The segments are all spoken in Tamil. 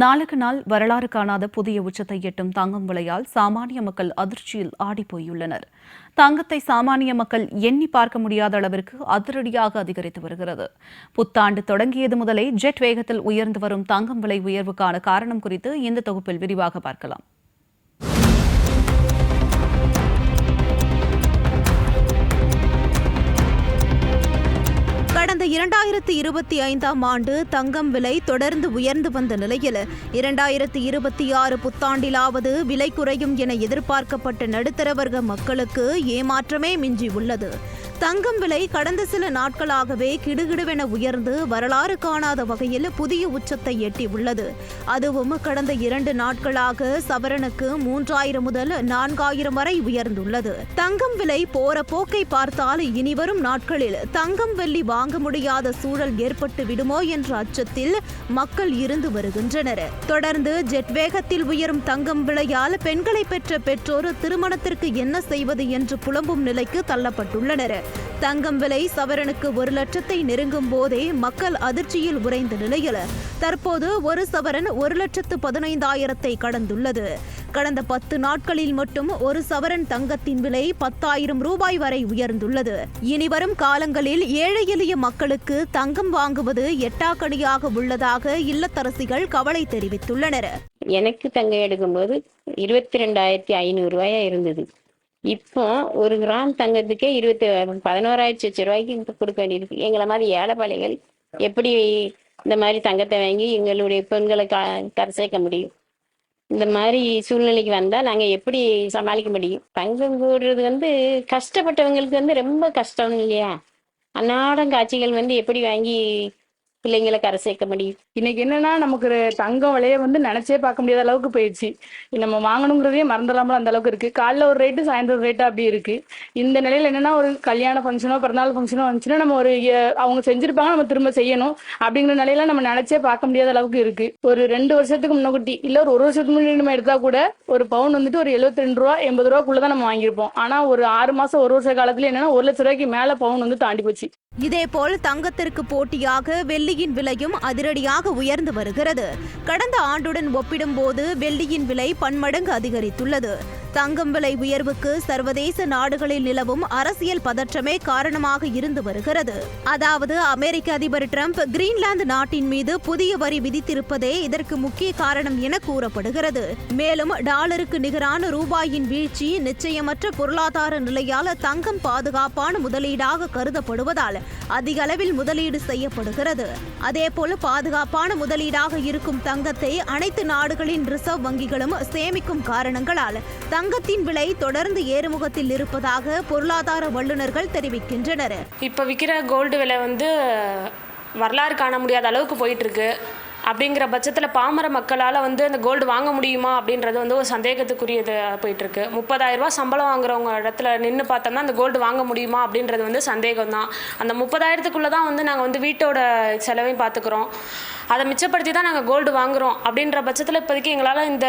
நாளுக்கு நாள் வரலாறு காணாத புதிய உச்சத்தை எட்டும் தங்கம் விலையால் சாமானிய மக்கள் அதிர்ச்சியில் ஆடிப்போயுள்ளனர். தங்கத்தை சாமானிய மக்கள் எண்ணி பார்க்க முடியாத அளவிற்கு அதிரடியாக அதிகரித்து வருகிறது. புத்தாண்டு தொடங்கியது முதலே ஜெட் வேகத்தில் உயர்ந்து வரும் தங்கம் விலை உயர்வுக்கான காரணம் குறித்து இந்த தொகுப்பில் விரிவாக பார்க்கலாம். கடந்த இரண்டாயிரத்தி இருபத்தி ஐந்தாம் ஆண்டு தங்கம் விலை தொடர்ந்து உயர்ந்து வந்த நிலையில் இரண்டாயிரத்தி இருபத்தி ஆறு புத்தாண்டிலாவது விலை குறையும் என எதிர்பார்க்கப்பட்ட நடுத்தர வர்க்க மக்களுக்கு ஏமாற்றமே மிஞ்சி உள்ளது. தங்கம் விலை கடந்த சில நாட்களாகவே கிடுகிடுவென உயர்ந்து வரலாறு காணாத வகையில் புதிய உச்சத்தை எட்டியுள்ளது. அதுவும் கடந்த இரண்டு நாட்களாக சவரனுக்கு மூன்றாயிரம் முதல் நான்காயிரம் வரை உயர்ந்துள்ளது. தங்கம் விலை போற போக்கை பார்த்தால் இனிவரும் நாட்களில் தங்கம் வெள்ளி வாங்க முடியாத சூழல் ஏற்பட்டு விடுமோ என்ற அச்சத்தில் மக்கள் இருந்து வருகின்றனர். தொடர்ந்து ஜெட் வேகத்தில் உயரும் தங்கம் விலையால் பெண்களை பெற்ற பெற்றோர் திருமணத்திற்கு என்ன செய்வது என்று புலம்பும் நிலைக்கு தள்ளப்பட்டுள்ளனர். தங்கம் விலை சவரனுக்கு ஒரு லட்சத்தை நெருங்கும் போதே மக்கள் அதிர்ச்சியில் உறைந்த நிலையில் தற்போது ஒரு சவரன் ஒரு லட்சத்து பதினைந்தாயிரத்தை கடந்துள்ளது. கடந்த பத்து நாட்களில் மட்டும் ஒரு சவரன் தங்கத்தின் விலை பத்தாயிரம் ரூபாய் வரை உயர்ந்துள்ளது. இனிவரும் காலங்களில் ஏழை எளிய மக்களுக்கு தங்கம் வாங்குவது எட்டாக்கடியாக உள்ளதாக இல்லத்தரசிகள் கவலை தெரிவித்துள்ளனர். எனக்கு தங்கம் எடுக்கும்போது இருபத்தி ரெண்டாயிரத்தி ஐநூறு ரூபாயா இருந்தது. இப்போ ஒரு கிராம் தங்கத்துக்கே இருபத்தி பதினோராயிரத்தி லட்சம் ரூபாய்க்கு கொடுக்க வேண்டியிருக்கு. எங்களை மாதிரி ஏழைப்பாளைகள் எப்படி இந்த மாதிரி தங்கத்தை வாங்கி எங்களுடைய பெண்களை க கரை சேர்க்க முடியும்? இந்த மாதிரி சூழ்நிலைக்கு வந்தால் நாங்கள் எப்படி சமாளிக்க முடியும்? தங்கம் கூடுறது வந்து கஷ்டப்பட்டவங்களுக்கு வந்து ரொம்ப கஷ்டம் இல்லையா? அன்னாடம் காட்சிகள் வந்து எப்படி வாங்கி பிள்ளைங்களை கரை சேர்க்க முடியும். இன்னைக்கு என்னன்னா நமக்கு ஒரு தங்கம் விலைய வந்து நினைச்சே பார்க்க முடியாத அளவுக்கு போயிடுச்சு. நம்ம வாங்கணுங்கிறதே மறந்துடாமல அந்த அளவுக்கு இருக்கு. காலைல ஒரு ரேட்டு சாயந்தரம் ரேட்டு அப்படி இருக்கு. இந்த நிலையில என்னன்னா ஒரு கல்யாண ஃபங்க்ஷனோ பிறந்தநாள் ஃபங்க்ஷனோ வந்துச்சுன்னா நம்ம ஒரு அவங்க செஞ்சிருப்பாங்க நம்ம திரும்ப செய்யணும். அப்படிங்கிற நிலையில நம்ம நினைச்சே பார்க்க முடியாத அளவுக்கு இருக்கு. ஒரு ரெண்டு வருஷத்துக்கு முன்னகுட்டி இல்ல ஒரு ஒரு வருஷத்துக்கு முன்னாடி நம்ம எடுத்தா கூட ஒரு பவுன் வந்துட்டு ஒரு 72 ரெண்டு ரூபா எண்பது ரூபாக்குள்ளதான் நம்ம வாங்கியிருப்போம். ஆனா ஒரு ஆறு மாசம் ஒரு வருஷ காலத்துல என்னன்னா ஒரு லட்ச ரூபாய்க்கு மேல பவுன் வந்து தாண்டி போச்சு. இதேபோல் தங்கத்திற்கு போட்டியாக வெள்ளியின் விலையும் அதிரடியாக உயர்ந்து வருகிறது. கடந்த ஆண்டுடன் ஒப்பிடும்போது வெள்ளியின் விலை பன்மடங்கு அதிகரித்துள்ளது. தங்கம் விலை உயர்வுக்கு சர்வதேச நாடுகளில் நிலவும் அரசியல் பதற்றமே காரணமாக இருந்து வருகிறது. அதாவது அமெரிக்க அதிபர் டிரம்ப் கிரீன்லாந்து நாட்டின் மீது புதிய வரி விதித்திருப்பதே இதற்கு முக்கிய காரணம் என கூறப்படுகிறது. மேலும் டாலருக்கு நிகரான ரூபாயின் வீழ்ச்சி நிச்சயமற்ற பொருளாதார நிலையால் தங்கம் பாதுகாப்பான முதலீடாக கருதப்படுவதால் அதிக அளவில் முதலீடு செய்யப்படுகிறது. அதேபோல பாதுகாப்பான முதலீடாக இருக்கும் தங்கத்தை அனைத்து நாடுகளின் ரிசர்வ் வங்கிகளும் சேமிக்கும் காரணங்களால் தங்கத்தின் விலை தொடர்ந்து ஏறுமுகத்தில் இருப்பதாக பொருளாதார வல்லுநர்கள் தெரிவிக்கின்றனர். இப்போ விற்கிற கோல்டு விலை வந்து வரலாறு காண முடியாத அளவுக்கு போயிட்டுருக்கு. அப்படிங்கிற பட்சத்தில் பாமர மக்களால் வந்து அந்த கோல்டு வாங்க முடியுமா அப்படின்றது வந்து ஒரு சந்தேகத்துக்குரியது போயிட்டுருக்கு. முப்பதாயிரரூபா சம்பளம் வாங்குறவங்க இடத்துல நின்று பார்த்தோம்னா அந்த கோல்டு வாங்க முடியுமா அப்படின்றது வந்து சந்தேகம் தான் அந்த முப்பதாயிரத்துக்குள்ளே தான் வந்து நாங்கள் வந்து வீட்டோட செலவையும் பார்த்துக்குறோம் அதை மிச்சப்படுத்தி தான் நாங்கள் கோல்டு வாங்குறோம். அப்படின்ற பட்சத்தில் இப்போதைக்கு எங்களால் இந்த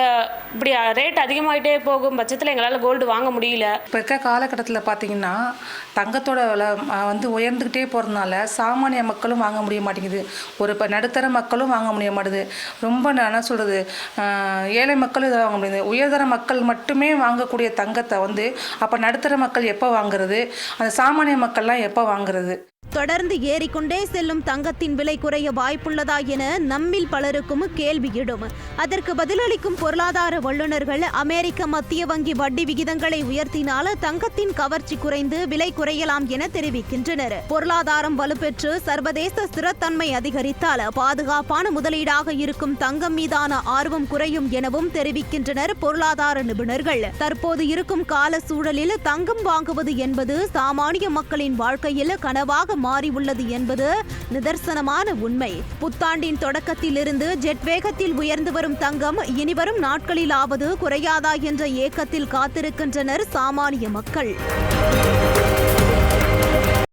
இப்படி ரேட் அதிகமாகிட்டே போகும் பட்சத்தில் எங்களால் கோல்டு வாங்க முடியல. இப்போ இருக்க காலகட்டத்தில் பார்த்தீங்கன்னா தங்கத்தோட விலை வந்து உயர்ந்துக்கிட்டே போகிறதுனால சாமானிய மக்களும் வாங்க முடிய மாட்டேங்குது. ஒரு இப்போ நடுத்தர மக்களும் வாங்க முடிய மாட்டேது. ரொம்ப என்ன சொல்கிறது ஏழை மக்களும் இதை வாங்க முடியுது. உயர்தர மக்கள் மட்டுமே வாங்கக்கூடிய தங்கத்தை வந்து அப்போ நடுத்தர மக்கள் எப்போ வாங்குறது? அந்த சாமானிய மக்கள்லாம் எப்போ வாங்குறது? தொடர்ந்து ஏறிக்கொண்டே செல்லும் தங்கத்தின் விலை குறைய வாய்ப்புள்ளதா என நம்மில் பலருக்கும் கேள்வி இடும் அதற்கு பதிலளிக்கும் பொருளாதார வல்லுநர்கள் அமெரிக்க மத்திய வங்கி வட்டி விகிதங்களை உயர்த்தினால் தங்கத்தின் கவர்ச்சி குறைந்து விலை குறையலாம் என தெரிவிக்கின்றனர். பொருளாதாரம் வலுப்பெற்று சர்வதேச ஸ்திரத்தன்மை அதிகரித்தால் பாதுகாப்பான முதலீடாக இருக்கும் தங்கம் மீதான ஆர்வம் குறையும் எனவும் தெரிவிக்கின்றனர் பொருளாதார நிபுணர்கள். தற்போது இருக்கும் கால சூழலில் தங்கம் வாங்குவது என்பது சாமானிய மக்களின் வாழ்க்கையில் கனவாக மாறியுள்ளது என்பது நிதர்சனமான உண்மை. புத்தாண்டின் தொடக்கத்திலிருந்து ஜெட் வேகத்தில் உயர்ந்து வரும் தங்கம் இனிவரும் நாட்களிலாவது குறையாதா என்ற ஏக்கத்தில் காத்திருக்கின்றனர் சாமானிய மக்கள்.